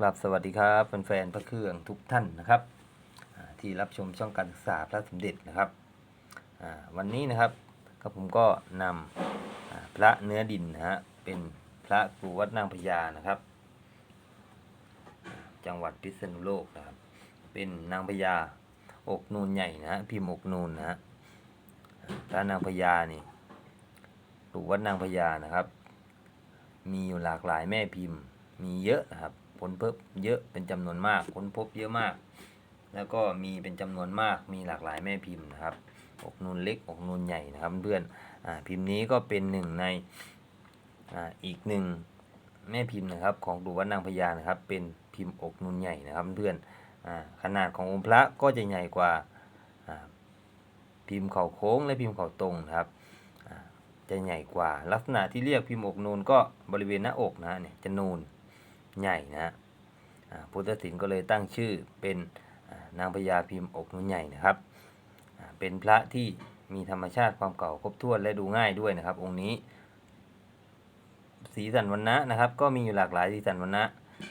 ครับสวัสดีครับแฟนๆพระเครื่องทุกท่านนะครับ ที่รับชมช่องการศึกษาพระสมเด็จนะครับวันนี้นะครับก็ผมก็นำอ่าพระเนื้อดินนะฮะเป็นพระครูวัดนางพญานะครับ จังหวัดพิษณุโลกนะครับ เป็นนางพญาอกนูนใหญ่นะฮะพิมพ์อกนูนนะฮะพระนางพญานี่ครูวัดนางพญานะครับ มีอยู่หลากหลายแม่พิมพ์มีเยอะนะครับ ค้นพบเยอะเป็นจำนวนมากค้นพบเยอะมาก แล้วก็มีเป็นจำนวนมากมีหลากหลายแม่พิมพ์นะครับอกนูนเล็กอกนูนใหญ่นะครับเพื่อนอพิมพ์นี้ก็เป็นหนึ่งในออีกหนึ่งแม่พิมพ์นะครับของดูวัดนางพญานะครับ เป็นพิมพ์อกนูนใหญ่นะครับเพื่อนอขนาดขององค์พระก็จะใหญ่กว่าพิมพ์เข่าโค้งและพิมพ์เข่าตรงนะครับจะใหญ่กว่าลักษณะที่เรียกพิมพ์อกนูนก็บริเวณหน้าอกนะเนี่ยจะนูน ใหญ่นะพุทธศิลป์ก็เลยตั้งชื่อเป็นนางพญาพิมพ์อกนูนใหญ่นะครับ เป็นพระที่มีธรรมชาติความเก่าครบถ้วนและดูง่ายด้วยนะครับ องค์นี้ สีสันวันนะนะครับ ก็มีอยู่หลากหลายสีสันวันนะ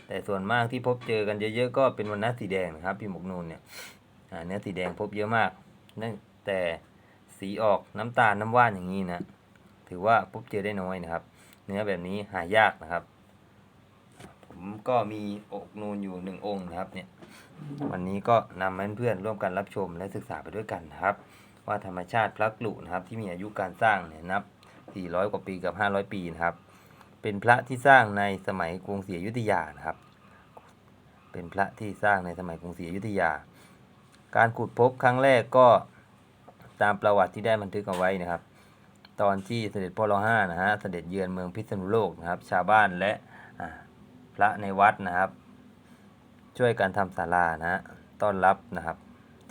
แต่ส่วนมากที่พบเจอกันเยอะๆก็เป็นวันนะสีแดงนะครับพิมพ์อกนูนเนี่ยเนื้อสีแดงพบเยอะมากนั่นแต่สีออกน้ำตาลน้ำว่านอย่างนี้นะถือว่าพบเจอได้น้อยนะครับ เนื้อแบบนี้หายากนะครับ ผมก็มีอกนูนอยู่หนึ่งองค์นะครับเนี่ยวันนี้ก็นำมาให้เพื่อนร่วมกันรับชมและศึกษาไปด้วยกันนะครับ ว่าธรรมชาติพระกลุนะครับที่มีอายุการสร้างเนี่ยนับ 400 กว่าปีกับ 500 ปีนะครับ เป็นพระที่สร้างในสมัยกรุงศรีอยุธยานะครับ เป็นพระที่สร้างในสมัยกรุงศรีอยุธยา การขุดพบครั้งแรกก็ตามประวัติที่ได้บันทึกเอาไว้นะครับ ตอนที่เสด็จพ่อรอห้านะฮะเสด็จเยือนเมืองพิษณุโลกนะครับ ชาวบ้านและอ่า พระในวัดนะครับ ช่วยกันทำศาลานะฮะต้อนรับนะครับ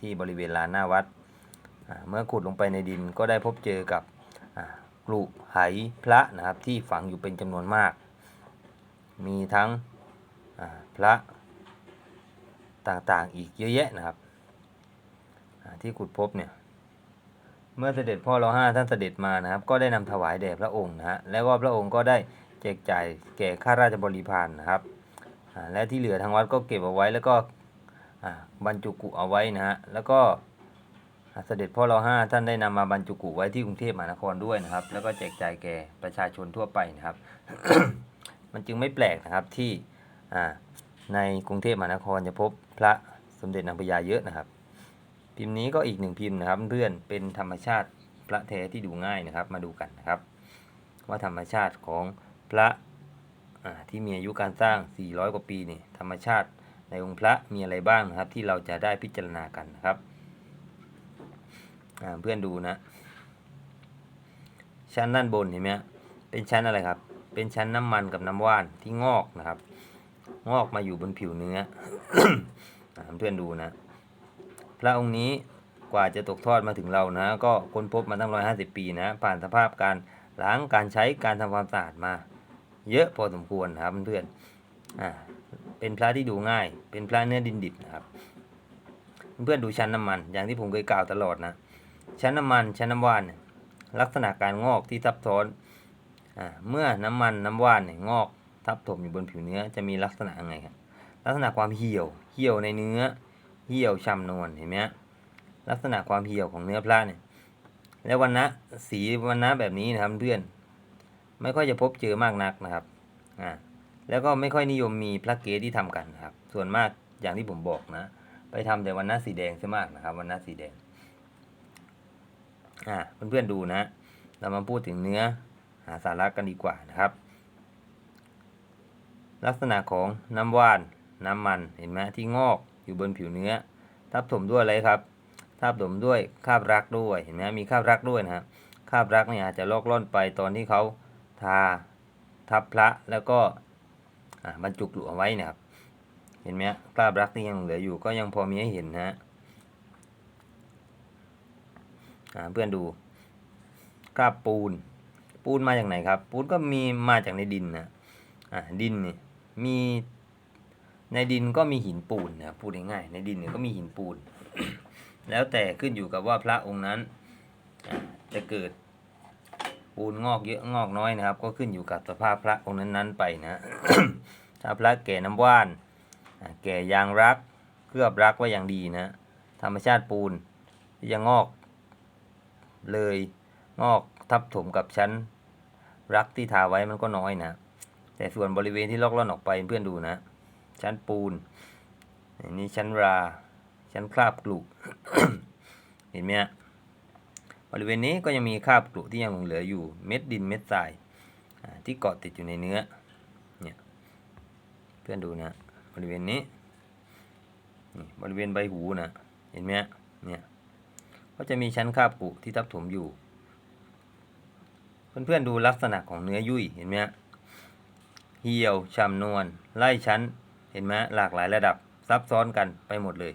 ที่บริเวณลานหน้าวัด เมื่อขุดลงไปในดินก็ได้พบเจอกับกรุไหพระนะครับที่ฝังอยู่เป็นจำนวนมาก มีทั้งพระต่างๆอีกเยอะแยะนะครับที่ขุดพบเนี่ยเมื่อเสด็จพ่อรอห้าท่านเสด็จมานะครับ ก็ได้นำถวายแด่พระองค์นะฮะแล้วก็พระองค์ก็ได้ แจกจ่ายแก่ข้าราชบริพารนะครับ และที่เหลือทางวัดก็เก็บเอาไว้แล้วก็บรรจุกุเอาไว้นะฮะแล้วก็เสด็จพ่อรอห้าท่านได้นำมาบรรจุกุไว้ที่กรุงเทพมหานครด้วยนะครับ แล้วก็แจกจ่ายแก่ประชาชนทั่วไปนะครับ มันจึงไม่แปลกนะครับที่ในกรุงเทพมหานครจะพบพระสมเด็จนางพญาเยอะนะครับ พิมพ์นี้ก็อีกหนึ่งพิมพ์นะครับ เพื่อนเป็นธรรมชาติพระแท้ที่ดูง่ายนะครับ มาดูกันนะครับ ว่าธรรมชาติของ พระที่มีอายุการสร้าง 400 กว่าปีนี่ธรรมชาติในองค์พระมีอะไรบ้างนะครับ ที่เราจะได้พิจารณากันนะครับเพื่อนดูนะ ชั้นด้านบนเห็นไหมเป็นชั้นอะไรครับ เป็นชั้นน้ำมันกับน้ำว่านที่งอกนะครับ งอกมาอยู่บนผิวเนื้อเพื่อนดูนะ พระองค์นี้กว่าจะตกทอดมาถึงเรานะ ก็ค้นพบมาตั้ง150ปีนะ ผ่านสภาพการล้างการใช้การทำความสะอาดมา เยอะพอสมควรนะครับเพื่อนอ่าเป็นพระที่ดูง่าย เป็นพระเนื้อดินดิบนะครับ เพื่อนดูชั้นน้ำมัน อย่างที่ผมเคยกล่าวตลอดนะชั้นน้ำมันชั้นน้ำว่านลักษณะการงอกที่ซับซ้อนอ่าเมื่อน้ำมันน้ำว่านเนี่ยงอกทับถมอยู่บนผิวเนื้อจะมีลักษณะไงครับลักษณะความเหี่ยว เหี่ยวในเนื้อ เหี่ยวช้ำนวลเห็นไหมฮะลักษณะความเหี่ยวของเนื้อพระเนี่ย แล้ววันนะสีวันนะแบบนี้นะครับเพื่อน ไม่ค่อยจะพบเจอมากนักนะครับอ่าแล้วก็ไม่ค่อยนิยมมีพระเกศที่ทำกันนะครับ ส่วนมากอย่างที่ผมบอกนะ ไปทำแต่วันนะสีแดงซะมากนะครับ วันนะสีแดงอ่าเพื่อนๆดูนะ เรามาพูดถึงเนื้อหาสาระกันดีกว่านะครับ ลักษณะของน้ำว่าน น้ำมันเห็นไหมที่งอกอยู่บนผิวเนื้อ ทับถมด้วยอะไรครับ ทับถมด้วยคาบรักด้วยเห็นไหมมีคาบรักด้วยนะครับคาบรักเนี่ยอาจจะลอกล่อนไปตอนที่เขา ทาทับพระแล้วก็บรรจุกลุเอาไว้นะครับ เห็นไหมคราบรักที่ยังเหลืออยู่ก็ยังพอมีให้เห็นนะฮะเพื่อนดูคราบปูน ปูนมาจากไหนครับ ปูนก็มีมาจากในดินนะอ่าดินนี่มีในดินก็มีหินปูนนะพูดง่ายๆในดินเนี่ยก็มีหินปูน แล้วแต่ขึ้นอยู่กับว่าพระองค์นั้นจะเกิด ปูนงอกเยอะงอกน้อยนะครับ ก็ขึ้นอยู่กับสภาพพระองค์นั้นๆไปนะถ้าพระแก่น้ำว่าน แก่ยางรักเคลือบรักไว้อย่างดีนะ ธรรมชาติปูนที่จะงอกเลยงอกทับถมกับชั้นรักที่ทาไว้มันก็น้อยนะ แต่ส่วนบริเวณที่ลอกล่อนออกไปเพื่อนดูนะ ชั้นปูนนนี้ชั้นรา ชั้นคราบกลุเห็นไหมฮะ บริเวณนี้ก็ยังมีคราบกลุที่ยังหลงเหลืออยู่เม็ดดินเม็ดทรายที่เกาะติดอยู่ในเนื้อเนี่ยเพื่อนดูนะบริเวณนี้นี่บริเวณใบหูนะเห็นไหมเนี่ยก็จะมีชั้นคราบกลุที่ทับถมอยู่ เพื่อนๆดูลักษณะของเนื้อยุ่ยเห็นไหมเหี่ยวฉ่ำนวลไล่ชั้นเห็นไหมหลากหลายระดับซับซ้อนกันไปหมดเลย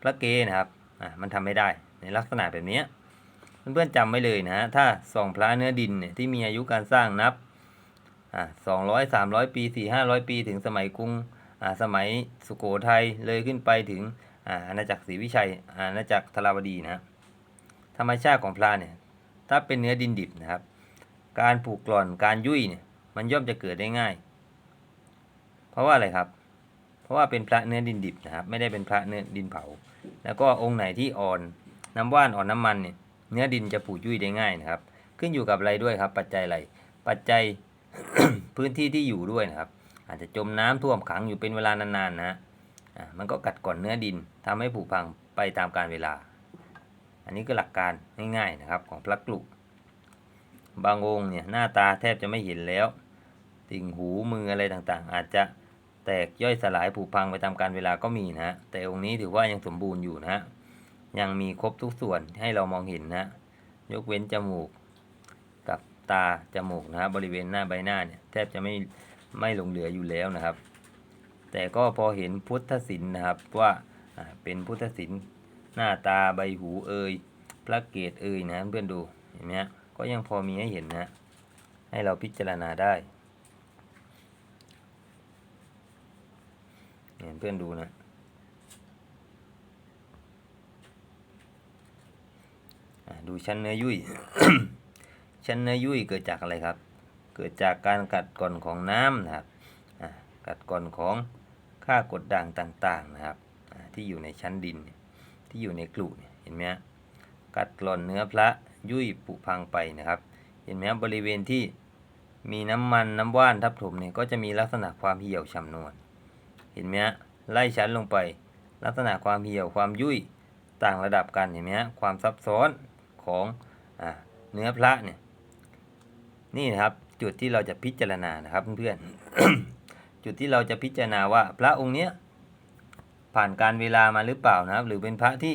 พระเกนะครับอะมันทำไม่ได้ในลักษณะแบบนี้ เพื่อนๆจำไว้เลยนะฮะถ้าส่องพระเนื้อดินเนี่ยที่มีอายุการสร้างนับอะสองร้อยสามร้อยปีสี่ห้าร้อยปีถึงสมัยกรุงอะสมัยสุโขทัยเลยขึ้นไปถึงอะอาณาจักรศรีวิชัยอาณาจักรธราวดีนะฮะธรรมชาติของพระเนี่ยถ้าเป็นเนื้อดินดิบนะครับ การผูกกร่อนการยุ่ยเนี่ยมันย่อมจะเกิดได้ง่าย เพราะว่าอะไรครับ เพราะว่าเป็นพระเนื้อดินดิบนะครับ ไม่ได้เป็นพระเนื้อดินเผา แล้วก็องค์ไหนที่อ่อนน้ำว่านอ่อนน้ำมันเนี่ย เนื้อดินจะผุยุ่ยได้ง่ายนะครับ ขึ้นอยู่กับอะไรด้วยครับ ปัจจัยอะไรปัจจัยพื้นที่ที่อยู่ด้วยนะครับ อาจจะจมน้ำท่วมขังอยู่เป็นเวลานานๆนะอ่ามันก็กัดก่อนเนื้อดินทำให้ผุพังไปตามกาลเวลา อันนี้ก็หลักการง่ายๆนะครับของพระกลุบางองค์เนี่ยหน้าตาแทบจะไม่เห็นแล้ว ติ่งหูมืออะไรต่างๆ อาจจะแตกย่อยสลายผุพังไปตามกาลเวลาก็มีนะฮะแต่องค์นี้ถือว่ายังสมบูรณ์อยู่นะฮะ ยังมีครบทุกส่วนให้เรามองเห็นนะยกเว้นจมูก กับตาจมูกนะฮะบริเวณหน้าใบหน้าเนี่ยแทบจะไม่ไม่หลงเหลืออยู่แล้วนะครับ แต่ก็พอเห็นพุทธศิลป์นะครับว่าเป็นพุทธศิลป์หน้าตาใบหูเอ่ยพระเกศเอ่ยนะเพื่อนดูเห็นไหมก็ยังพอมีให้เห็นนะให้เราพิจารณาได้เห็นเพื่อนดูนะ อะ ดูชั้นเนื้อยุ่ย ชั้นเนื้อยุ่ยเกิดจากอะไรครับ เกิดจากการกัดก่อนของน้ำนะครับอะกัดก่อนของค่ากดด่างต่างๆนะครับอะที่อยู่ในชั้นดินที่อยู่ในกลุ่นเห็นไหมกัดกร่อนเนื้อพระยุ่ยผุพังไปนะครับ เห็นไหมครับบริเวณที่มีน้ำมันน้ำว่านทับถมเนี่ยก็จะมีลักษณะความเหี่ยวฉ่ำนวลเห็นไหมไล่ชั้นลงไป ลักษณะความเหี่ยวความยุ่ยต่างระดับกันเห็นไหมความซับซ้อน ของอเนื้อพระเนี่ยนี่นะครับจุดที่เราจะพิจารณานะครับเพื่อนๆจุดที่เราจะพิจารณาว่าพระองค์เนี้ยผ่านการเวลามาหรือเปล่านะครับ หรือเป็นพระที่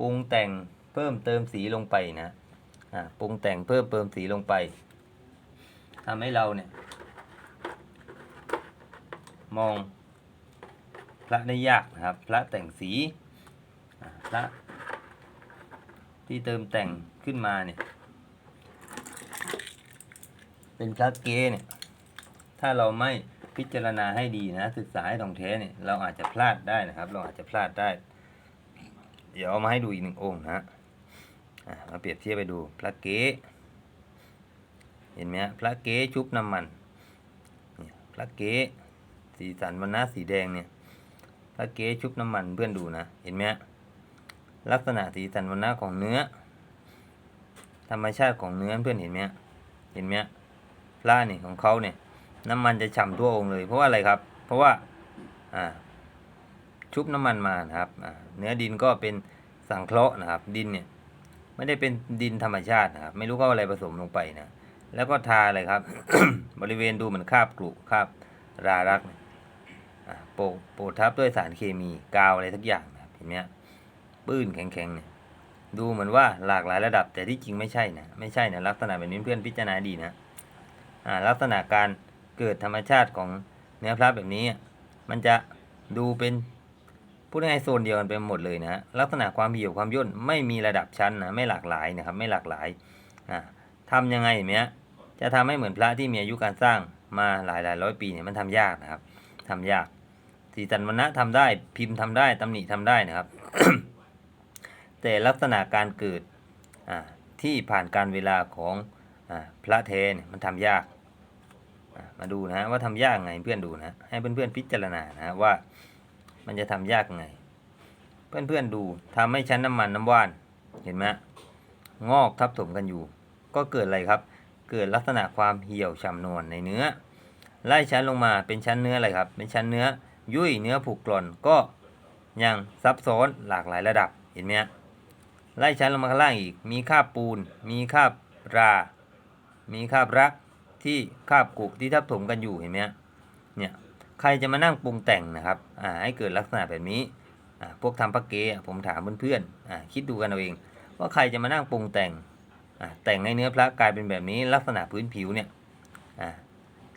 ปรุงแต่งเพิ่มเติมสีลงไปนะอ่าปรุงแต่งเพิ่มเติมสีลงไปทำให้เราเนี่ย มองพระได้ยากนะครับ พระแต่งสีพระ ที่เติมแต่งขึ้นมาเนี่ย เป็นพระเกเนี่ย ถ้าเราไม่พิจารณาให้ดีนะ ศึกษาให้ท่องแท้เนี่ยเราอาจจะพลาดได้นะครับ เราอาจจะพลาดได้ เดี๋ยวเอามาให้ดูอีกหนึ่งองค์นะฮะมาเปรียบเทียบไปดูพระเกเห็นไหมฮะพระเกชุบน้ำมันเนี่ยพระเกสีสันวันนะสีแดงเนี่ยพระเกชุบน้ำมันเพื่อนดูนะ เห็นไหมฮะ ลักษณะสีสันวันนะของเนื้อ ธรรมชาติของเนื้อเพื่อนเห็นไหมเห็นไหมปลาเนี่ยของเขาเนี่ย น้ำมันจะฉ่ำทั่วองค์เลย เพราะว่าอะไรครับ เพราะว่าอ่าชุบน้ำมันมานะครับอ่าเนื้อดินก็เป็นสังเคราะห์นะครับ ดินเนี่ย ไม่ได้เป็นดินธรรมชาตินะครับไม่รู้ก็อะไรผสมลงไปนะแล้วก็ทาอะไรครับ บริเวณดูเหมือนคาบกรุคาบรารักโปโปทับด้วยสารเคมีกาวอะไรทักอย่างนะเห็นไหม ปื้นแข็งๆเนี่ยดูเหมือนว่าหลากหลายระดับแต่ที่จริงไม่ใช่นะไม่ใช่นะลักษณะแบบนี้เพื่อนพิจารณาดีนะอ่าลักษณะการเกิดธรรมชาติของเนื้อพระแบบนี้ มันจะดูเป็นพูดง่ายโซนเดียวกันไปหมดเลยนะลักษณะความเหี่ยวความย่นไม่มีระดับชั้นนะไม่หลากหลายนะครับไม่หลากหลายอ่าทำยังไงเนี้ยจะทำให้เหมือนพระที่มีอายุการสร้างมาหลายหลายร้อยปีเนี่ยมันทำยากนะครับทำยากสีสันวรรณะทำได้พิมพ์ทำได้ตำหนิทำได้นะครับ แต่ลักษณะการเกิดที่ผ่านการเวลาของอพระเทนมันทำยาก มาดูนะฮะว่าทำยากไงเพื่อนดูนะให้เพื่อนๆพิจารณานะฮะว่ามันจะทำยากไง เพื่อนๆดูทำให้ชั้นน้ำมันน้ำว่านเห็นไหมงอกทับถมกันอยู่ ก็เกิดอะไรครับ เกิดลักษณะความเหี่ยวฉ่ำนวลในเนื้อ ไล่ชั้นลงมาเป็นชั้นเนื้ออะไรครับ เป็นชั้นเนื้อยุ่ยเนื้อผุกร่อนก็ยังซับซ้อนหลากหลายระดับเห็นไหมฮะ ไล่ชั้นลงมาข้างล่างอีก มีคาบปูน มีคาบรา มีคาบรักที่คาบกุที่ทับถมกันอยู่เห็นไหมเนี่ยใครจะมานั่งปรุงแต่งนะครับอ่าให้เกิดลักษณะแบบนี้อ่าพวกทำพักเกอะผมถามเพื่อนๆอ่าคิดดูกันเอาเอง ว่าใครจะมานั่งปรุงแต่งอ่าแต่งให้เนื้อพระกลายเป็นแบบนี้ ลักษณะพื้นผิวเนี่ยอ่า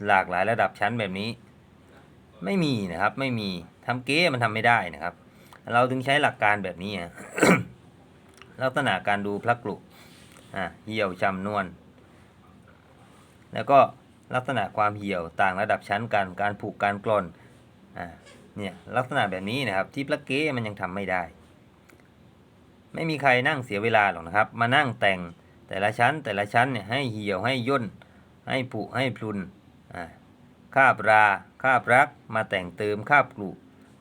หลากหลายระดับชั้นแบบนี้ ไม่มีนะครับไม่มีทำเก๊มันทำไม่ได้นะครับ เราถึงใช้หลักการแบบนี้อะ ลักษณะการดูพระกลุอ่าเหี่ยวจำนวน แล้วก็ลักษณะความเหี่ยวต่างระดับชั้นกัน การผูกการกลอนอ่าเนี่ยลักษณะแบบนี้นะครับที่พระเก๊มันยังทำไม่ได้ ไม่มีใครนั่งเสียเวลาหรอกนะครับ มานั่งแต่งแต่ละชั้นแต่ละชั้นเนี่ยให้เหี่ยวให้ย่นให้ผุให้พลุนอ่าคาบราคาบรัก มาแต่งเติมคาบกลุ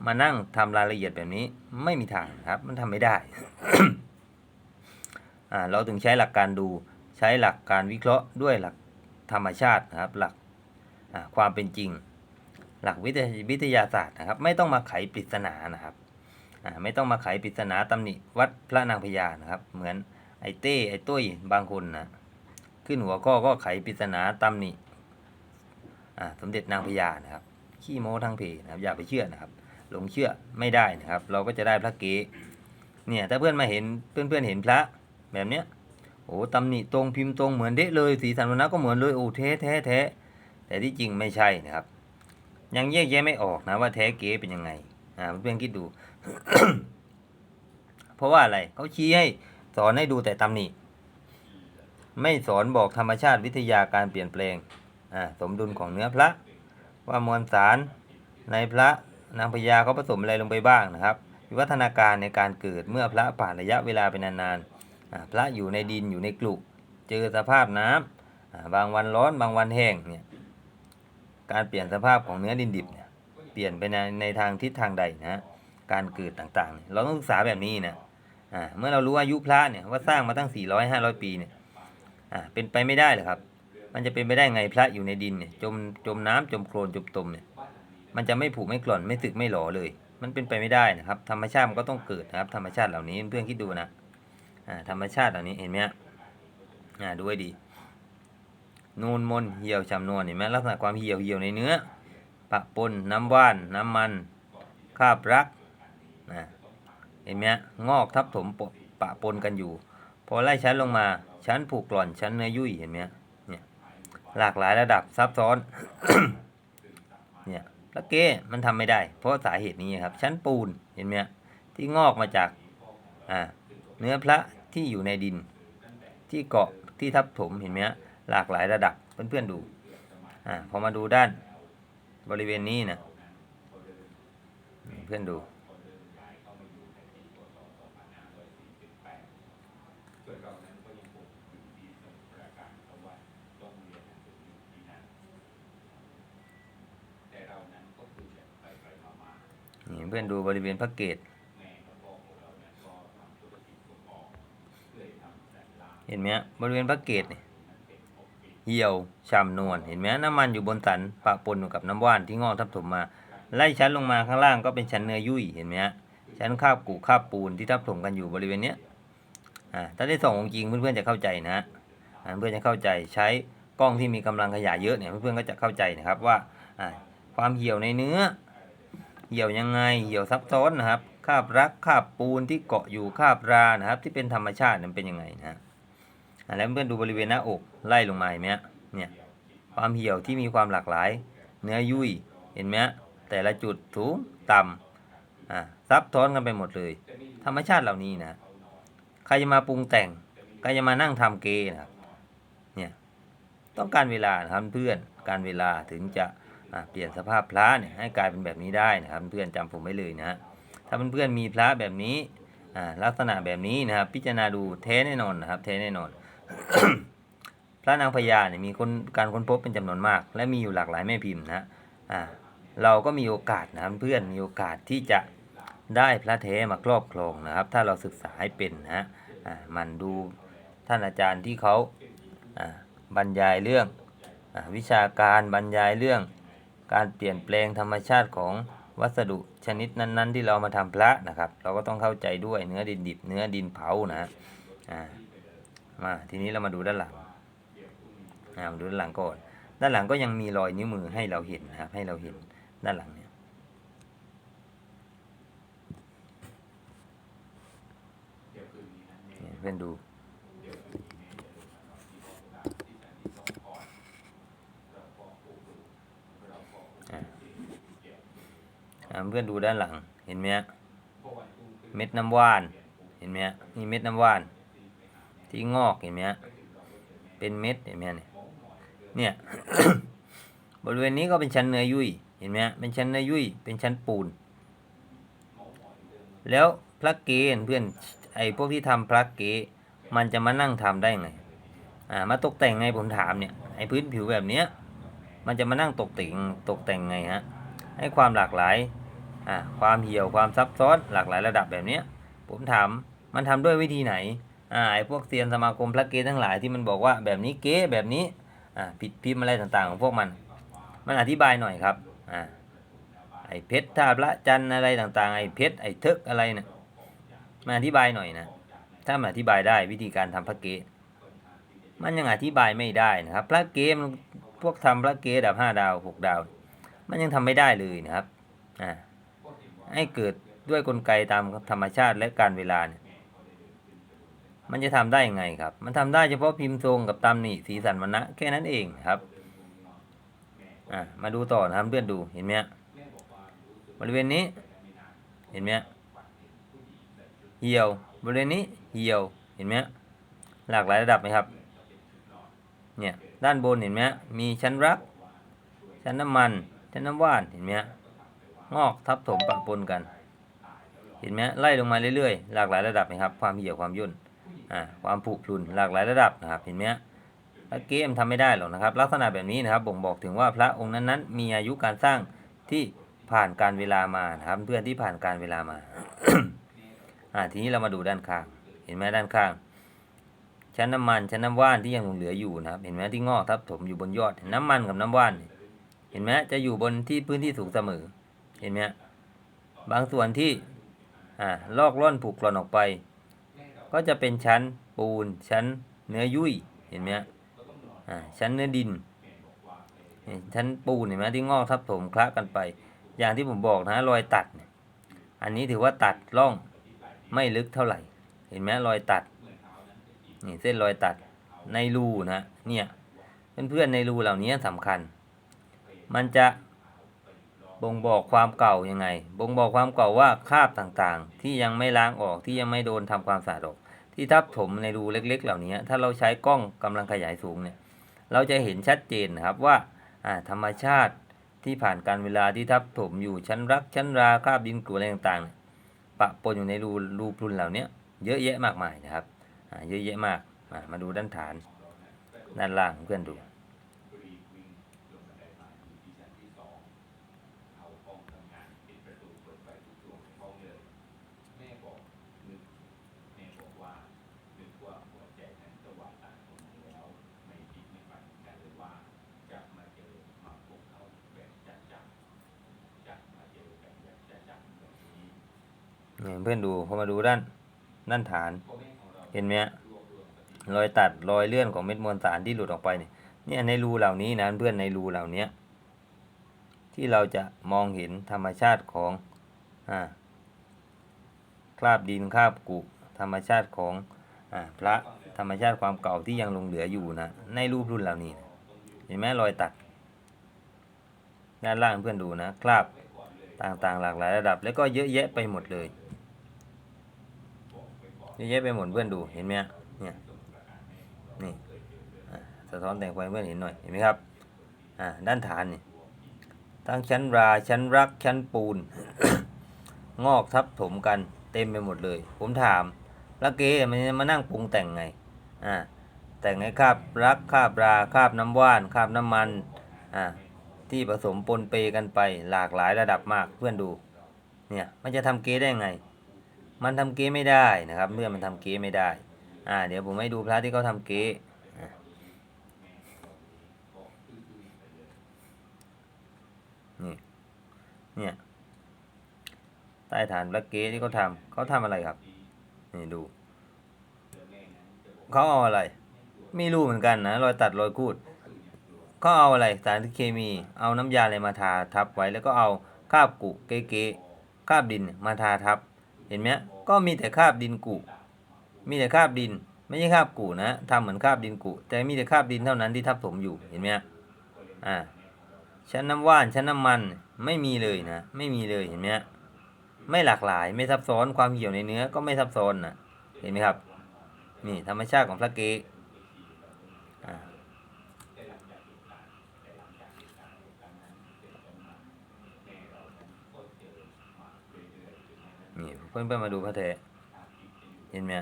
มานั่งทำรายละเอียดแบบนี้ไม่มีทางครับ มันทำไม่ได้ เราถึงใช้หลักการดูใช้หลักการวิเคราะห์ด้วยหลักธรรมชาตินะครับ หลักความเป็นจริง หลักวิทยาวิทยาศาสตร์นะครับ ไม่ต้องมาไขปริศนานะครับไม่ต้องมาไขปริศนาตำหนิวัดพระนางพญานะครับ เหมือนไอเต้ไอตุ้ยบางคนนะขึ้นหัวข้อก็ไขปริศนาตำหนิสมเด็จนางพญานะครับ ขี้โม้ทางเพนะครับ อย่าไปเชื่อนะครับ หลงเชื่อไม่ได้นะครับ เราก็จะได้พระเก๋เนี่ยถ้าเพื่อนมาเห็นเพื่อนเพื่อนๆเห็นพระ แบบเนี้ยโอ้ตำหนิตรงพิมพ์ตรงเหมือนเดะเลย สีสันวันนะก็เหมือนเลยโอ้แท้แท้แท้แต่ที่จริงไม่ใช่นะครับ ยังแยกแยะไม่ออกนะว่าแท้เก๋เป็นยังไงอ่าเพื่อนๆคิดดู เพราะว่าอะไรเขาชี้ให้สอนให้ดูแต่ตำหนิไม่สอนบอกธรรมชาติวิทยาการเปลี่ยนแปลงอ่าสมดุลของเนื้อพระ ว่ามวลสารในพระนางพญาเขาผสมอะไรลงไปบ้างนะครับ วิวัฒนาการในการเกิดเมื่อพระผ่านระยะเวลาไปนานๆ พระอยู่ในดินอยู่ในกลุเจอสภาพน้ำอ่าบางวันร้อนบางวันแห้งเนี่ยการเปลี่ยนสภาพของเนื้อดินดิบเนี่ยเปลี่ยนไปในในทางทิศทางใดนะฮะการเกิดต่างๆเเราต้องศึกษาแบบนี้นะเมื่อเรารู้อายุพระเนี่ยว่าสร้างมาตั้ง 400 500 ปีเนี่ยเป็นไปไม่ได้เหรอครับ มันจะเป็นไปได้ไงพระอยู่ในดินเนี่ยจมจมน้ำจมโคลนจมตมเนี่ยมันจะไม่ผุไม่กร่อนไม่สึกไม่หลอเลย มันเป็นไปไม่ได้นะครับ ธรรมชาติมันก็ต้องเกิดนะครับ ธรรมชาติเหล่านี้เพื่อนคิดดูนะ ธรรมชาติเหล่านี้เห็นไหมฮะอ่าดูให้ดี นูนมนเหี่ยวฉ่ำนวลเห็นไหมลักษณะความเหี่ยวเหี่ยวในเนื้อปะปนน้ำว่าน น้ำมันคาบรักนะเห็นไหมงอกทับถมปะปะปนกันอยู่ พอไล่ชั้นลงมา ชั้นผูกกร่อนชั้นเนื้อยุ่ยเห็นไหมฮะหลากหลายระดับซับซ้อนเนี่ยแล้วเก้มันทำไม่ได้ เพราะสาเหตุนี้ครับ ชั้นปูนเห็นไหมที่งอกมาจากอ่า เนื้อพระที่อยู่ในดิน ที่เกาะที่ทับถมเห็นไหมฮะหลากหลายระดับเพื่อนๆดูอ่าพอมาดูด้านบริเวณนี้นะเพื่อนดูนี่เพื่อนดูบริเวณพระเกต เห็นไหมฮะบริเวณพระเกตเนี่ยเหี่ยวฉ่ำนวลเห็นไหมฮะน้ำมันอยู่บนสันปะปนอยู่กับน้ำว่านที่งอกทับถมมา ไล่ชั้นลงมาข้างล่างก็เป็นชั้นเนื้อยุ่ยเห็นไหมฮะชั้นคาบกูคาบปูนที่ทับถมกันอยู่บริเวณเนี้ยอ่าถ้าได้ส่องของจริงเพื่อนๆจะเข้าใจนะฮะอ่าเพื่อนจะเข้าใจใช้กล้องที่มีกำลังขยายเยอะเนี่ยเพื่อนๆก็จะเข้าใจนะครับว่าความเหี่ยวในเนื้อ เหี่ยวยังไงเหี่ยวซับซ้อนนะครับคาบรักคาบปูนที่เกาะอยู่คาบรานะครับ ที่เป็นธรรมชาตินั้นเป็นยังไงนะฮ แล้วเพื่อนดูบริเวณหน้าอกไล่ลงมาเห็นไหมฮะเนี่ยความเหี่ยวที่มีความหลากหลาย เนื้อยุ่ยเห็นไหมฮะแต่ละจุดสูงต่ำอ่าซับซ้อนกันไปหมดเลย ธรรมชาติเหล่านี้นะใครจะมาปรุงแต่งใครจะมานั่งทำเกย์นะครับเนี่ยต้องการเวลานะครับเพื่อนการเวลาถึงจะเปลี่ยนสภาพพระเนี่ยให้กลายเป็นแบบนี้ได้นะครับเพื่อนจำผมไว้เลยนะฮะถ้าเพื่อนๆมีพระแบบนี้อ่าลักษณะแบบนี้นะครับพิจารณาดูแท้แน่นอนนะครับแท้แน่นอน พระนางพญาเนี่ยมีคนการค้นพบเป็นจำนวนมาก และมีอยู่หลากหลายแม่พิมพ์นะอ่าเราก็มีโอกาสนะเพื่อนมีโอกาสที่จะได้พระเทมาครอบครองนะครับ ถ้าเราศึกษาให้เป็นนะฮะอ่ามันดูท่านอาจารย์ที่เขาอ่าบรรยายเรื่องอาวิชาการบรรยายเรื่อง การเปลี่ยนแปลงธรรมชาติของวัสดุชนิดนั้น ๆ ที่เรามาทำพระนะครับ เราก็ต้องเข้าใจด้วยเนื้อดินดิบเนื้อดินเผานะอ่า มาทีนี้เรามาดูด้านหลังอ่ามาดูด้านหลังก่อน ด้านหลังก็ยังมีรอยนิ้วมือให้เราเห็นนะครับ ให้เราเห็นด้านหลังเนี่ยเพื่อนดูอะเพื่อนดูด้านหลังเห็นไหมเม็ดน้ำว่าน เห็นไหมนี่เม็ดน้ำว่าน ที่งอกเห็นไหมฮะเป็นเม็ดเห็นไหมเนี่ยเนี่ย บริเวณนี้ก็เป็นชั้นเนื้อยุ่ยเห็นไหมฮะเป็นชั้นเนื้อยุ่ยเป็นชั้นปูน แล้วพระเกศเพื่อนไอ้พวกที่ทำพระเกมันจะมานั่งทำได้ไงอ่ามาตกแต่งไงผมถามเนี่ยไอ้พื้นผิวแบบเนี้ยมันจะมานั่งตกแต่งตกแต่งไงฮะให้ความหลากหลายอ่าความเหี่ยวความซับซ้อนหลากหลายระดับแบบเนี้ยผมถามมันทำด้วยวิธีไหน อ่าไอ้พวกเซียนสมาคมพระเกทั้งหลายที่มันบอกว่าแบบนี้เก๊แบบนี้อ่าผิดพิมพ์อะไรต่างๆของพวกมัน มันอธิบายหน่อยครับอ่าไอ้เพชรท่าพระจันทร์อะไรต่างๆไอ้เพชรไอ้เทิกอะไรเนี่ยมาอธิบายหน่อยนะถ้ามันอธิบายได้วิธีการทำพระเกมันยังอธิบายไม่ได้นะครับพระเกมันพวกทำพระเกศดับห้าดาวหกดาว มันยังทำไม่ได้เลยนะครับอ่าให้เกิดด้วยกลไกตามธรรมชาติและการเวลาเนี่ย มันจะทำได้ยังไงครับ มันทำได้เฉพาะพิมพ์ทรงกับตำหนิสีสันวรรณะแค่นั้นเองครับอ่ามาดูต่อนะครับเพื่อนดูเห็นไหมบริเวณนี้ เห็นไหมเหี่ยว บริเวณนี้เหี่ยวเห็นไหมหลากหลายระดับไหมครับ เนี่ยด้านบนเห็นไหมมีชั้นรัก ชั้นน้ำมัน ชั้นน้ำว่านเห็นไหมงอกทับถมปะปนกัน เห็นไหมไล่ลงมาเรื่อยๆหลากหลายระดับนะครับ ความเหี่ยวความย่น อ่าความผุพรุนหลากหลายระดับนะครับเห็นไหมฮะพระเกมทำไม่ได้หรอกนะครับ ลักษณะแบบนี้นะครับบ่งบอกถึงว่าพระองค์นั้นๆ มีอายุการสร้างที่ผ่านการเวลามานะครับเพื่อนที่ผ่านการเวลามาอ่าทีนี้เรามาดูด้านข้าง เห็นไหมด้านข้าง ชั้นน้ำมันชั้นน้ำว่านที่ยังเหลืออยู่นะครับ เห็นไหมที่งอกทับถมอยู่บนยอดน้ำมันกับน้ำว่าน เห็นไหมจะอยู่บนที่พื้นที่สูงเสมอ เห็นไหมบางส่วนที่อ่าลอกล่อนผูกกร่อนออกไป ก็จะเป็นชั้นปูน ชั้นเนื้อยุ่ยเห็นไหมอ่าชั้นเนื้อดินชั้นปูนเห็นไหมที่งอกทับถมคละกันไป อย่างที่ผมบอกนะรอยตัด อันนี้ถือว่าตัดร่องไม่ลึกเท่าไหร่ เห็นไหมรอยตัดนี่เส้นรอยตัดในรูนะเนี่ยเพื่อนๆในรูเหล่านี้สำคัญ มันจะบ่งบอกความเก่ายังไง บ่งบอกความเก่าว่าคราบต่างๆ ที่ยังไม่ล้างออกที่ยังไม่โดนทำความสะอาดออก ที่ทับถมในรูเล็ก ๆ เหล่านี้ ถ้าเราใช้กล้องกำลังขยายสูงเนี่ยเราจะเห็นชัดเจนนะครับว่าธรรมชาติที่ผ่านการเวลาที่ทับถมอยู่ชั้นรักชั้นราคราบดินกรวดอะไรต่างๆปะปนอยู่ในรูรูพรุนเหล่านี้เยอะแยะมากมายนะครับเยอะแยะมากมาดูด้านฐานด้านล่างเพื่อนดู เนี่ยเพื่อนดูพอมาดูด้านด้านฐาน เห็นไหมฮะรอยตัดรอยเลื่อนของเม็ดมวลสารที่หลุดออกไปเนี่ยเนี่ยในรูเหล่านี้นะเพื่อนในรูเหล่านี้ที่เราจะมองเห็นธรรมชาติของอ่าคราบดินคราบกุธรรมชาติของอ่าพระธรรมชาติความเก่าที่ยังหลงเหลืออยู่นะในรูปรุ่นเหล่านี้นะเห็นไหมรอยตัด ด้านล่างเพื่อนดูนะ คราบต่างๆ หลากหลายระดับ แล้วก็เยอะแยะไปหมดเลย เยอะแยะไปหมดเพื่อนดูเห็นไหมฮะเนี่ยนี่สะท้อนแต่งไฟเพื่อนเห็นหน่อยเห็นไหมครับอ่าด้านฐานนี่ทั้งชั้นราชั้นรักชั้นปูน งอกทับถมกันเต็มไปหมดเลย ผมถามล้วเก๋มันมานั่งปรุงแต่งไงอ่าแต่งให้คราบรักคาบราคาบน้ำว่านคาบน้ำมันอ่าที่ผสมปนเปกันไปหลากหลายระดับมากเพื่อนดูเนี่ยมันจะทำเก๊ได้ไง มันทำเก๊ไม่ได้นะครับเมื่อมันทำเก๊ไม่ได้ อ่า เดี๋ยวผมให้ดูพระที่เขาทำเก๊นี่เนี่ยใต้ฐานพระเก๊ที่เขาทำเขาทำอะไรครับ นี่ดูเขาเอาอะไร ไม่รู้เหมือนกันนะรอยตัดรอยคูดเขาเอาอะไรสารเคมี เอาน้ำยาอะไรมาทาทับไว้แล้วก็เอาคาบกุเก๊ๆคาบดินมาทาทับ เห็นไหมก็มีแต่คาบดินกุ มีแต่คาบดิน ไม่ใช่คาบกุนะทำเหมือนคาบดินกุ แต่มีแต่คาบดินเท่านั้นที่ทับถมอยู่ เห็นไหมอ่า ชั้นน้ำว่านชั้นน้ำมันไม่มีเลยนะ ไม่มีเลย เห็นไหมไม่หลากหลาย ไม่ซับซ้อน ความเหี่ยวในเนื้อก็ไม่ซับซ้อนนะเห็นไหมครับ นี่ธรรมชาติของพระเกศอ่านี่เพื่อนเพื่อนๆมาดูพระเทเห็นไหม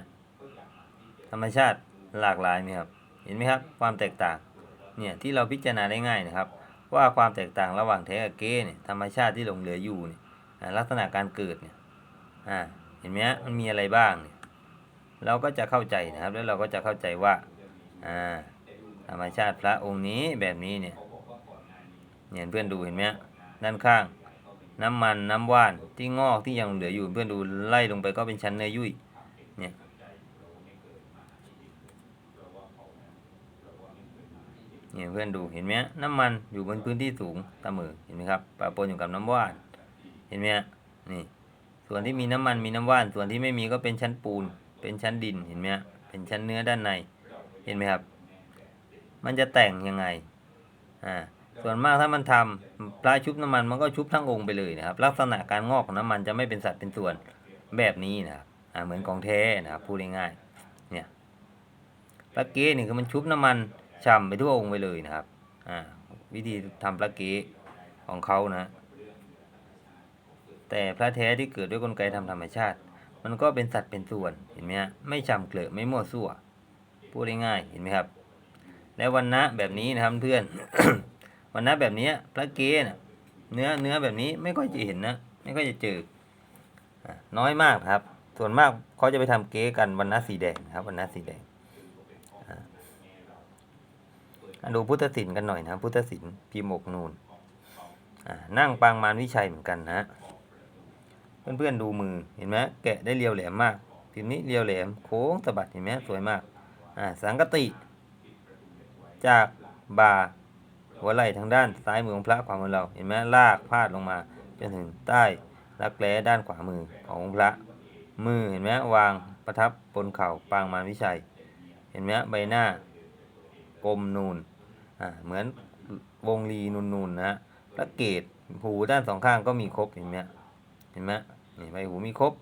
ธรรมชาติหลากหลายไหมครับ เห็นไหมครับ ความแตกต่างเนี่ยที่เราพิจารณาได้ง่ายนะครับ ว่าความแตกต่างระหว่างแท้กับเก้เนี่ยธรรมชาติที่หลงเหลืออยู่เนี่ยลักษณะการเกิดเนี่ยอ่าเห็นไหมมันมีอะไรบ้างเนี่ยเราก็จะเข้าใจนะครับ แล้วเราก็จะเข้าใจว่าอ่าธรรมชาติพระองค์นี้แบบนี้เนี่ยเนี่ยเพื่อนดูเห็นไหมด้านข้าง น้ำมันน้ำว่านที่งอกที่ยังเหลืออยู่เพื่อนดูไล่ลงไปก็เป็นชั้นเนื้อยุ่ยเนี่ยเนี่ยเพื่อนดูเห็นไหมน้ำมันอยู่บนพื้นที่สูงตามือเห็นไหมครับปะปนอยู่กับน้ำว่านเห็นไหมนี่ส่วนที่มีน้ำมันมีน้ำว่าน ส่วนที่ไม่มีก็เป็นชั้นปูน เป็นชั้นดินเห็นไหมเป็นชั้นเนื้อด้านใน เห็นไหมครับ มันจะแต่งยังไงอ่า ส่วนมากถ้ามันทำปลาชุบน้ำมันมันก็ชุบทั้งองค์ไปเลยนะครับ ลักษณะการงอกของน้ำมันจะไม่เป็นสัดเป็นส่วนแบบนี้นะครับอ่าเหมือนของแท้นะครับพูดง่ายๆเนี่ยปลาเก๊นี่คือมันชุบน้ำมันฉ่ำไปทั่วองค์ไปเลยนะครับอ่าวิธีทำปลาเก๊ของเขานะแต่พระแท้ที่เกิดด้วยกลไกทำธรรมชาติ มันก็เป็นสัตว์เป็นส่วนเห็นไหมฮะไม่จำเกลอไม่มั่วซั่วพูดง่ายๆเห็นไหมครับ แล้ววันนะแบบนี้นะครับเพื่อน วันนะแบบนี้พระเกศน่ะเนื้อเนื้อแบบนี้ไม่ค่อยจะเห็นนะไม่ค่อยจะเจอน้อยมากครับ ส่วนมากเขาจะไปทำเก๊กันวันนะสีแดงครับวันนะสีแดงดูพุทธศิลป์กันหน่อยนะพุทธศิลป์พิมพ์หมกนูนนั่งปางมารวิชัยเหมือนกันนะเพื่อนๆดูมือเห็นไหมแกะได้เรียวแหลมมากพิมพ์นี้เรียวแหลมโค้งสะบัดเห็นไหมสวยมากสังกติ จากบ่า หัวไหล่ทางด้านซ้ายมือของพระขวามือเราเห็นไหมลากพาดลงมาจนถึงใต้รักแร้ด้านขวามือของพระ มือเห็นไหมวางประทับบนเข่าปางมารวิชัย เห็นไหมใบหน้ากลมนูนอ่าเหมือนวงรีนูนๆนะฮะพระเกศหูด้านสองข้างก็มีครบเห็นไหมเห็นไหมนี่ใบหูมีครบ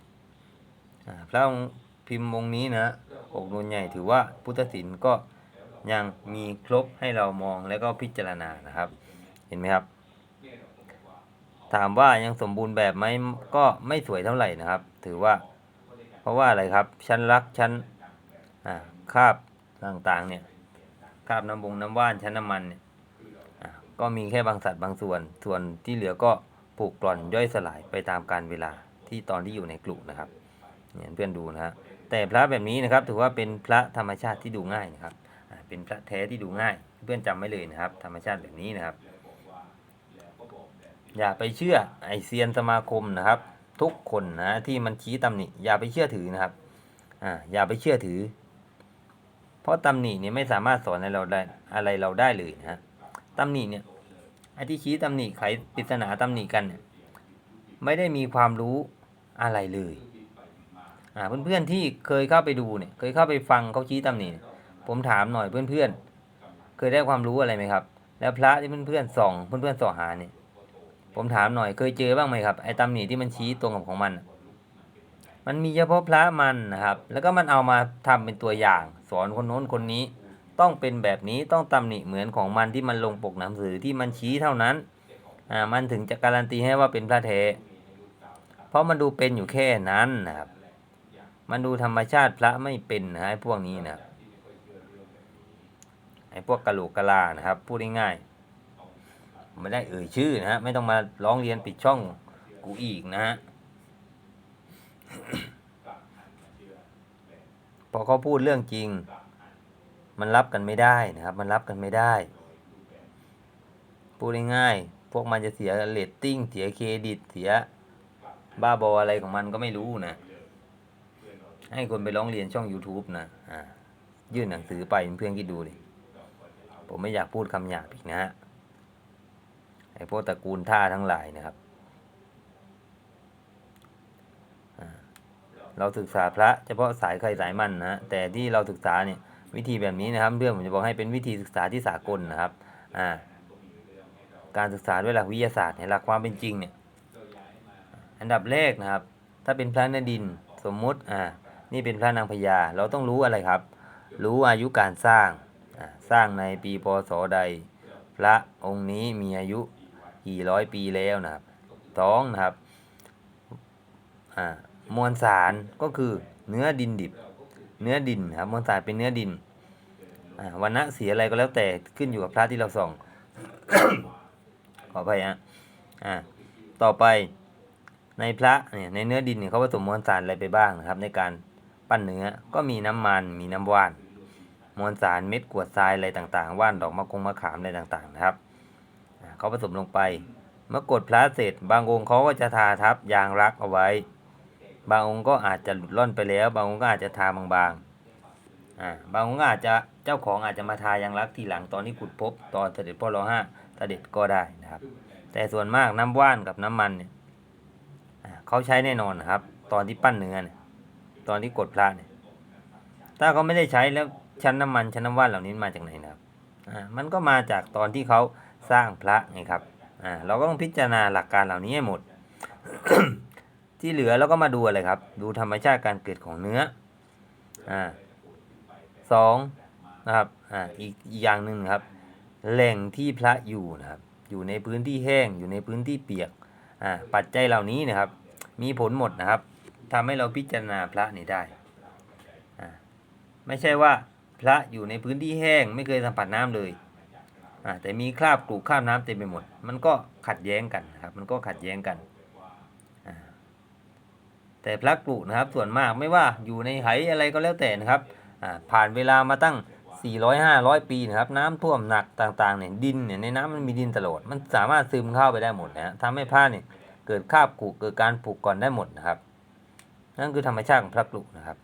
อ่าพระองค์พิมพ์องนี้นะอกนูนใหญ่ถือว่าพุทธศิลป์ก็ ยังมีครบให้เรามองแล้วก็พิจารณานะครับ เห็นไหมครับ ถามว่ายังสมบูรณ์แบบไหมก็ไม่สวยเท่าไหร่นะครับ ถือว่า เพราะว่าอะไรครับ ชั้นรักชั้นอ่าคราบต่างๆเนี่ยคราบน้ำบงน้ำว่านชั้นน้ำมันเนี่ยก็มีแค่บางสัตว์บางส่วน ส่วนที่เหลือก็ผุกร่อนย่อยสลายไปตามกาลเวลาที่ตอนที่อยู่ในกลุ่นะครับเนี่ยเพื่อนดูนะฮะแต่พระแบบนี้นะครับถือว่าเป็นพระธรรมชาติที่ดูง่ายนะครับ เป็นพระแท้ที่ดูง่าย เพื่อนจำไว้เลยนะครับ ธรรมชาติแบบนี้นะครับ อย่าไปเชื่อไอเซียนสมาคมนะครับ ทุกคนนะที่มันชี้ตำหนิอย่าไปเชื่อถือนะครับอ่าอย่าไปเชื่อถือ เพราะตำหนิเนี่ยไม่สามารถสอนอะไรเราได้อะไรเราได้เลยนะฮะตำหนิเนี่ยไอ้ที่ชี้ตำหนิไขปริศนาตำหนิกันเนี่ยไม่ได้มีความรู้อะไรเลย อ่าเพื่อนๆที่เคยเข้าไปดูเนี่ย เคยเข้าไปฟังเขาชี้ตำหนิเนี่ย ผมถามหน่อยเพื่อนๆ เคยได้ความรู้อะไรไหมครับ แล้วพระที่เพื่อนๆส่อง เพื่อนๆส่อหาเนี่ยผมถามหน่อยเคยเจอบ้างไหมครับไอ้ตำหนิที่มันชี้ตรงกับของมัน มันมีเฉพาะพระมันนะครับ แล้วก็มันเอามาทำเป็นตัวอย่าง สอนคนโน้นคนนี้ ต้องเป็นแบบนี้ต้องตำหนิเหมือนของมันที่มันลงปกหนังสือที่มันชี้เท่านั้นอ่ามันถึงจะการันตีให้ว่าเป็นพระแท้เพราะมันดูเป็นอยู่แค่นั้นนะครับ มันดูธรรมชาติพระไม่เป็นนะไอ้พวกนี้นะครับ ไอ้พวกกะโหลกกะลานะครับ พูดง่ายๆไม่ได้เอ่ยชื่อนะฮะไม่ต้องมาร้องเรียนปิดช่องกูอีกนะฮะพอเขาพูดเรื่องจริง มันรับกันไม่ได้นะครับ มันรับกันไม่ได้ พูดง่ายๆพวกมันจะเสียเรตติ้งเสียเครดิตเสียบ้าบออะไรของมันก็ไม่รู้นะ ให้คนไปร้องเรียนช่อง YouTube นะ อ่า ยื่นหนังสือไปเพื่อนคิดดูดิ ผมไม่อยากพูดคำหยาบอีกนะฮะไอ้พวกตระกูลท่าทั้งหลายนะครับ เราศึกษาพระเฉพาะสายใครสายมันนะฮะแต่ที่เราศึกษาเนี่ยวิธีแบบนี้นะครับเพื่อนผมจะบอกให้เป็นวิธีศึกษาที่สากลนะครับอ่าการศึกษาด้วยหลักวิทยาศาสตร์เนี่ยหลักความเป็นจริงเนี่ยอันดับแรกนะครับ ถ้าเป็นพระนดินสมมุติอ่านี่เป็นพระนางพญาเราต้องรู้อะไรครับ รู้อายุการสร้าง สร้างในปีพศใด พระองค์นี้มีอายุกี่ร้อยปีแล้วนะครับสองนะครับอ่ามวลสารก็คือเนื้อดินดิบ เนื้อดินครับมวลสารเป็นเนื้อดินอ่าวันนะสีอะไรก็แล้วแต่ขึ้นอยู่กับพระที่เราส่องขอไปฮะอ่าต่อไปในพระเนี่ยในเนื้อดินเนี่ยเขาผสมมวลสารอะไรไปบ้างนะครับ ในการปั้นเนื้อก็มีน้ำมันมีน้ำว่าน มวลสารเม็ดกวดทรายอะไรต่างๆ ว่านดอกมะกงมะขามอะไรต่างๆนะครับเขาผสมลงไป เมื่อกดพระเสร็จ บางองค์เขาก็จะทาทับยางรักเอาไว้ บางองค์ก็อาจจะหลุดล่อนไปแล้ว บางองค์ก็อาจจะทาบางๆอ่าบางองค์ก็อาจจะเจ้าของอาจจะมาทายางรักทีหลังตอนที่ขุดพบ ตอนเสด็จพ่อรอห้าเสด็จก็ได้นะครับ แต่ส่วนมากน้ำว่านกับน้ำมันเนี่ยเขาใช้แน่นอนนะครับ ตอนที่ปั้นเนื้อเนี่ยตอนที่กดพระเนี่ยถ้าเขาไม่ได้ใช้แล้ว ชั้นน้ำมันชั้นน้ำว่านเหล่านี้มาจากไหนนะครับอ่ามันก็มาจากตอนที่เขาสร้างพระไงครับอ่าเราก็ต้องพิจารณาหลักการเหล่านี้ให้หมด ที่เหลือเราก็มาดูอะไรครับ ดูธรรมชาติการเกิดของเนื้ออ่าสองนะครับอ่าอีกอย่างหนึ่งครับ แหล่งที่พระอยู่นะครับ อยู่ในพื้นที่แห้งอยู่ในพื้นที่เปียกอ่าปัจจัยเหล่านี้นะครับ มีผลหมดนะครับทำให้เราพิจารณาพระนี่ได้อ่าไม่ใช่ว่า พระอยู่ในพื้นที่แห้งไม่เคยสัมผัสน้ำเลยอ่าแต่มีคราบกรูคราบน้ำเต็มไปหมด มันก็ขัดแย้งกันครับ มันก็ขัดแย้งกัน แต่พระกรุนะครับส่วนมากไม่ว่าอยู่ในไหอะไรก็แล้วแต่นะครับผ่านเวลามาตั้ง 400 500 ปีนะครับน้ำท่วมหนักต่างๆเนี่ยดินเนี่ยในน้ำมันมีดินตลอด มันสามารถซึมเข้าไปได้หมดนะฮะทำให้ผ้าเนี่ยเกิดคราบผุเกิดการผุก่อนได้หมดนะครับ นั่นคือธรรมชาติของพระกรุนะครับ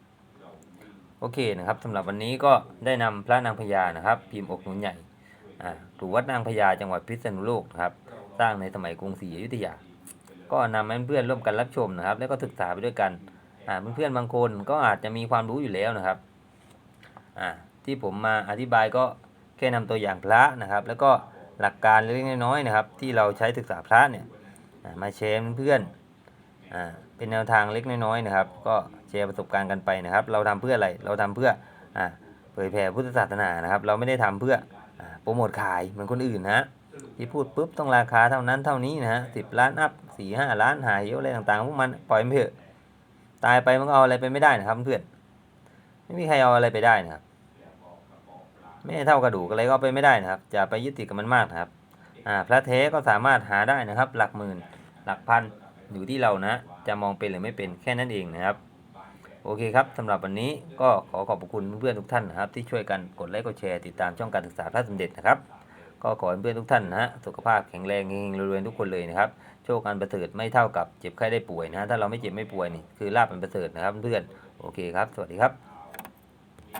โอเคนะครับสำหรับวันนี้ก็ได้นำพระนางพญานะครับ พิมพ์อกหนุนใหญ่อ่ากวัดนางพญาจังหวัดพิษณุโลกนะครับ สร้างในสมัยกรุงศรีอยุธยา ก็นำเพื่อนร่วมกันรับชมนะครับ แล้วก็ศึกษาไปด้วยกันอ่าเพื่อนๆบางคนก็อาจจะมีความรู้อยู่แล้วนะครับที่ผมมาอธิบายก็แค่นำตัวอย่างพระนะครับ แล้วก็หลักการเล็กน้อยนะครับ ที่เราใช้ศึกษาพระเนี่ยมาแชร์เพื่อนๆเป็นแนวทางเล็กน้อยนะครับ ก็แชร์ประสบการณ์กันไปนะครับ เราทำเพื่ออะไรเราทำเพื่ออ่าเผยแผ่พุทธศาสนานะครับ เราไม่ได้ทำเพื่ออโปรโมทขายเหมือนคนอื่นนะฮะที่พูดปุ๊บต้องราคาเท่านั้นเท่านี้นะฮะสิบล้านอัพสี่ห้าล้านหายเยอะอะไรต่างๆพวกมันปล่อยมันเถอะตายไปมันก็เอาอะไรไปไม่ได้นะครับเพื่อนไม่มีใครเอาอะไรไปได้นะครับไม่เท่ากระดูกอะไรก็ไปไม่ได้นะครับจะไปยึดติดกับมันมากนะครับอ่าพระเทก็สามารถหาได้นะครับ หลักหมื่นหลักพันอยู่ที่เรานะ จะมองเป็นหรือไม่เป็นแค่นั้นเองนะครับ โอเคครับสำหรับวันนี้ก็ขอขอบคุณเพื่อนๆทุกท่านนะครับ ที่ช่วยกันกดไลค์กดแชร์ติดตามช่องการศึกษาพระสมเด็จนะครับ ก็ขอให้เพื่อนทุกท่านนะฮะสุขภาพแข็งแรงเฮงๆรวยๆทุกคนเลยนะครับโชคอันประเสริฐไม่เท่ากับเจ็บไข้ได้ป่วยนะฮะถ้าเราไม่เจ็บไม่ป่วยนี่คือลาบอันประเสริฐนะครับเพื่อนโอเคครับ สวัสดีครับ